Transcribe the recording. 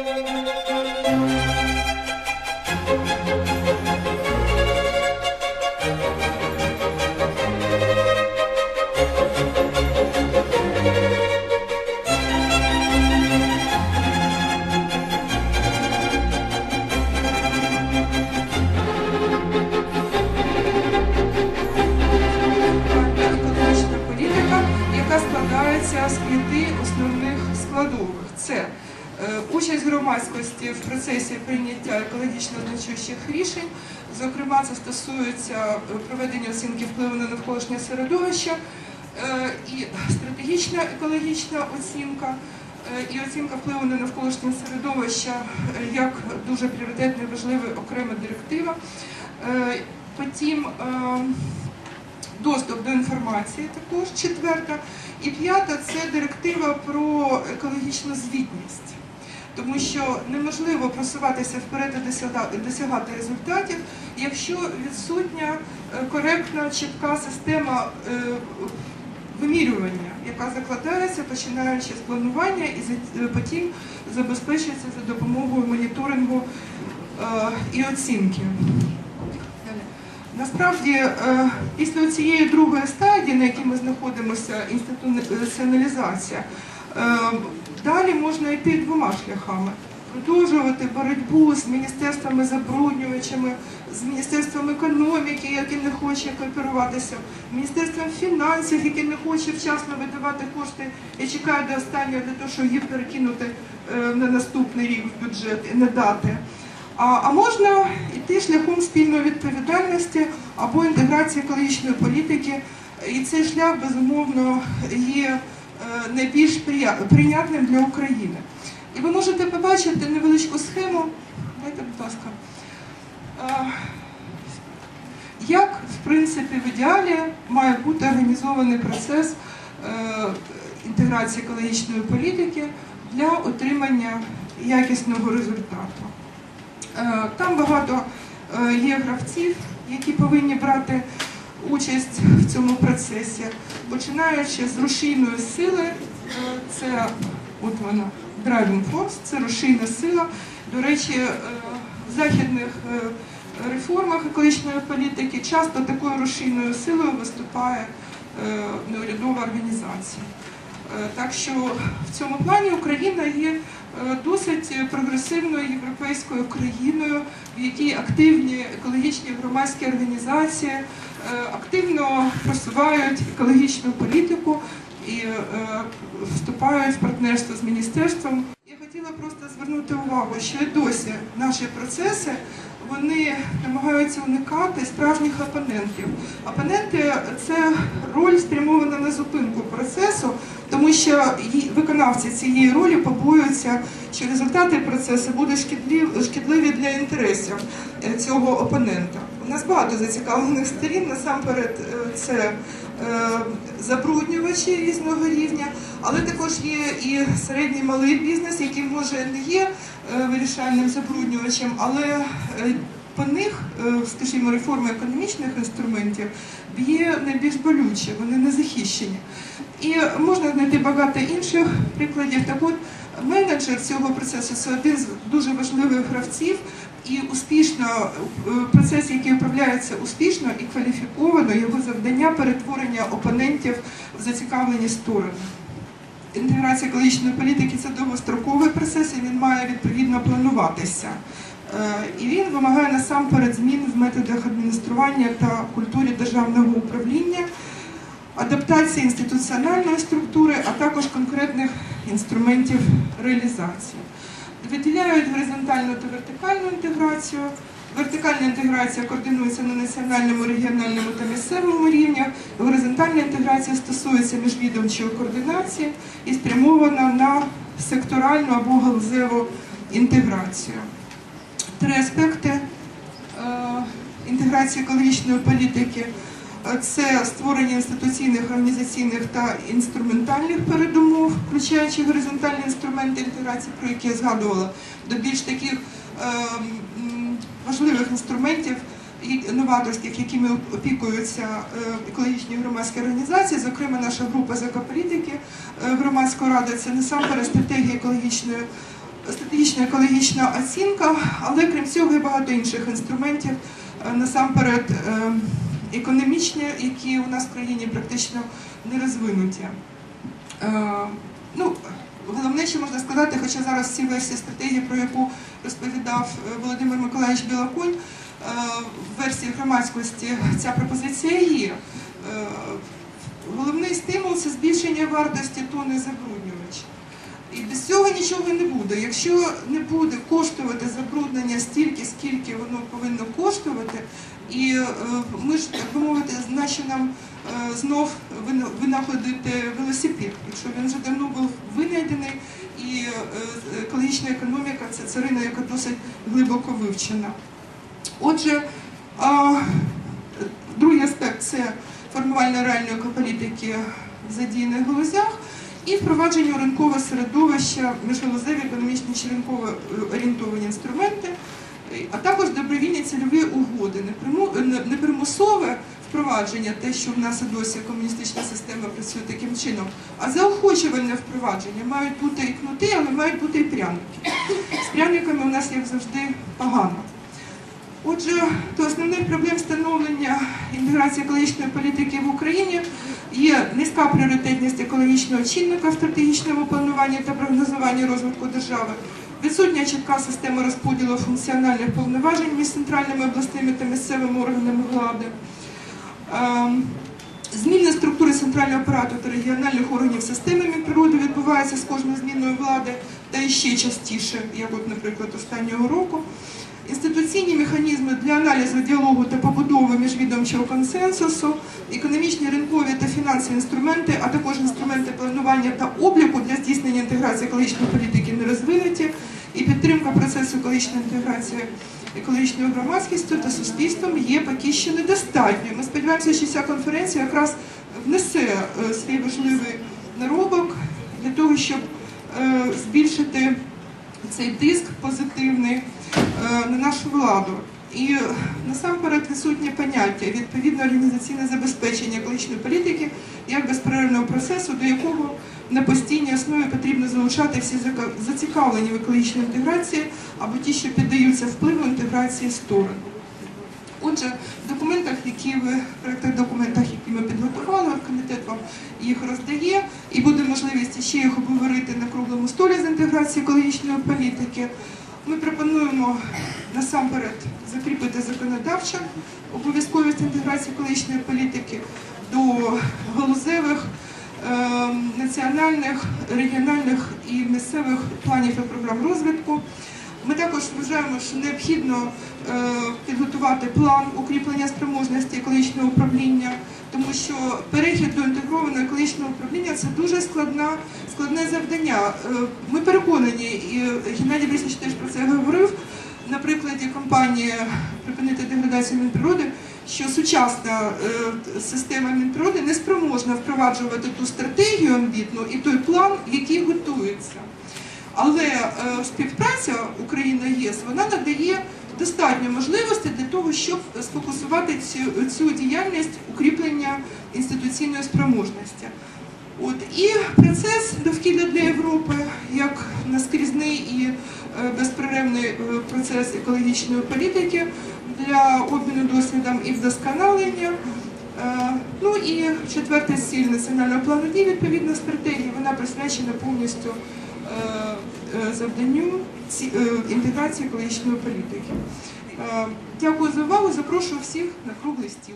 екологічна громадськості в процесі прийняття екологічно значущих рішень. Зокрема, це стосується е, проведення оцінки впливу на навколишнє середовище е, і стратегічна екологічна оцінка. е, І оцінка впливу на навколишнє середовище як дуже пріоритетна і важлива окрема директива. Потім доступ до інформації також четверта. І п'ята це директива про екологічну звітність. Тому що неможливо просуватися вперед і досягати результатів, якщо відсутня е, коректна, чітка система е, вимірювання, яка закладається, починаючи з планування і е, потім забезпечується за допомогою моніторингу і оцінки. Насправді, після цієї другої стадії, на якій ми знаходимося, інституціоналізація, далі можна йти двома шляхами. Продовжувати боротьбу з міністерствами забруднювачами, з міністерством економіки, яке не хоче кооперуватися, міністерством фінансів, яке не хоче вчасно видавати кошти і чекає до останнього для того, щоб їх перекинути е, на наступний рік в бюджет і не дати. А, а можна йти шляхом спільної відповідальності або інтеграції екологічної політики, і цей шлях безумовно є е, найбільш прийнятним для України. І ви можете побачити невеличку схему. Дайте, будь ласка. Е, Як, в принципі, в ідеалі має бути організований процес е, інтеграції екологічної політики для отримання якісного результату. Е, Там багато е, є гравців, які повинні брати участь в цьому процесі, починаючи з рушійної сили, е, це от вона, driving force, це рушійна сила. До речі, е, в західних е, реформах екологічної політики часто такою рушійною силою виступає неурядова організація. Так що в цьому плані Україна є досить прогресивною європейською країною, в якій активні екологічні громадські організації е, активно просувають екологічну політику і е, вступають в партнерство з міністерством. Я хотіла просто звернути увагу, що і досі наші процеси вони намагаються уникати справжніх опонентів. Опоненти це роль спрямована на зупинку процесу, тому що виконавці цієї ролі побоюються, що результати процесу будуть шкідливі, для інтересів е, цього опонента. У нас багато зацікавлених сторін. Насамперед, е, це забруднювачі різного рівня, але також є і середній малий бізнес, який може не є е, вирішальним забруднювачем, але е, по них, е, скажімо, реформа економічних інструментів б'є найбільш болюче, вони не захищені. І можна знайти багато інших прикладів. Так от менеджер цього процесу це один з дуже важливих гравців, і успішно е, процес, який управляється успішно і кваліфіковано, його завдання перетворення опонентів в зацікавлені сторони. Інтеграція екологічної політики це довгостроковий процес, і він має відповідно плануватися. Е, І він вимагає насамперед змін в методах адміністрування та культурі державного управління, адаптації інституціональної структури, а також конкретних інструментів реалізації. Виділяють горизонтальну та вертикальну інтеграцію. Вертикальна інтеграція координується на національному, регіональному та місцевому рівнях. Горизонтальна інтеграція стосується міжвідомчої координації і спрямована на секторальну або галузеву інтеграцію. Три аспекти е, інтеграції екологічної політики це створення інституційних, організаційних та інструментальних передумов, включаючи горизонтальні інструменти інтеграції, про які я згадувала, до більш таких е, важливих інструментів і новаторських, якими опікуються е, екологічні громадські організації, зокрема наша група з екополітики е, громадської ради, це насамперед стратегія екологічної стратегічна екологічна оцінка, але крім цього і багато інших інструментів, е, насамперед е, економічні, які у нас в країні практично не розвинуті. Е, Ну, головне, що можна сказати, хоча зараз всі версії стратегії, про яку розповідав е, Володимир Миколаївич Білоконь, е, в версії громадськості ця пропозиція є. Головний стимул це збільшення вартості тони забруднювача. І без цього нічого не буде. Якщо не буде коштувати забруднення стільки, скільки воно повинно коштувати, і е, ми ж, так би мовити, нащо нам е, знов винаходити велосипед, якщо він вже давно був винайдений, і е, екологічна економіка це царина, яка досить глибоко вивчена. Отже, другий аспект це формування реальної екополітики в задійних галузях і впровадження ринкового середовища, міжгалузеві економічні ринково е, орієнтовані інструменти, а також добровільні цільові угоди, не- непримусове впровадження, те, що в нас досі комуністична система працює таким чином, а заохочувальне впровадження мають бути і кнути, але мають бути і пряники. З пряниками у нас, як завжди, погано. Отже, до основних проблем встановлення інтеграції екологічної політики в Україні є низька пріоритетність екологічного чинника в стратегічному плануванні та прогнозуванні розвитку держави, відсутня чітка система розподілу функціональних повноважень між центральними обласними та місцевими органами влади. Ем, Зміни структури центрального апарату та регіональних органів системи Мінприроди відбуваються з кожною зміною влади та іще частіше, як от, наприклад, останнього року. Інституційні механізми для аналізу діалогу та побудови міжвідомчого консенсусу, економічні, ринкові та фінансові інструменти, а також інструменти планування та обліку для здійснення інтеграції екологічної політики не розвинуті, і підтримка процесу екологічної інтеграції екологічною громадськістю та суспільством є поки що недостатньою. Ми сподіваємося, що ця конференція якраз внесе е, свій важливий наробок для того, щоб е, збільшити цей тиск позитивний е, на нашу владу. І насамперед відсутнє поняття відповідне організаційне забезпечення екологічної політики як безперервного процесу, до якого на постійній основі потрібно залучати всі зацікавлені в екологічній інтеграції або ті, що піддаються впливу інтеграції сторон. Отже, в документах, які ви проектах документах, які ми підготували, комітет вам їх роздає, і буде можливість ще їх обговорити на круглому столі з інтеграції екологічної політики. Ми пропонуємо насамперед закріпити законодавчо обов'язковість інтеграції екологічної політики до галузевих, е, національних, регіональних і місцевих планів і програм розвитку. Ми також вважаємо, що необхідно е, підготувати план укріплення спроможності екологічного управління, тому що перехід до інтегрованого екологічного управління це дуже складна, складне завдання. Е, Ми переконані, і Геннадій Борисович теж про це говорив на прикладі компанії припинити деградацію Мінприроди, що сучасна е, система Мінприроди не спроможна впроваджувати ту стратегію амбітну і той план, який готується. Але е, співпраця Україна ЄС вона надає достатньо можливостей для того, щоб сфокусувати цю, цю діяльність укріплення інституційної спроможності. От і процес довкілля для Європи як наскрізний і е, безперервний е, процес екологічної політики для обміну досвідом і вдосконалення. Е, Ну і четверта ціль національного плану дій відповідно стратегії, вона присвячена повністю завданню інтеграції екологічної політики. Е, Дякую за увагу. Запрошую всіх на круглий стіл.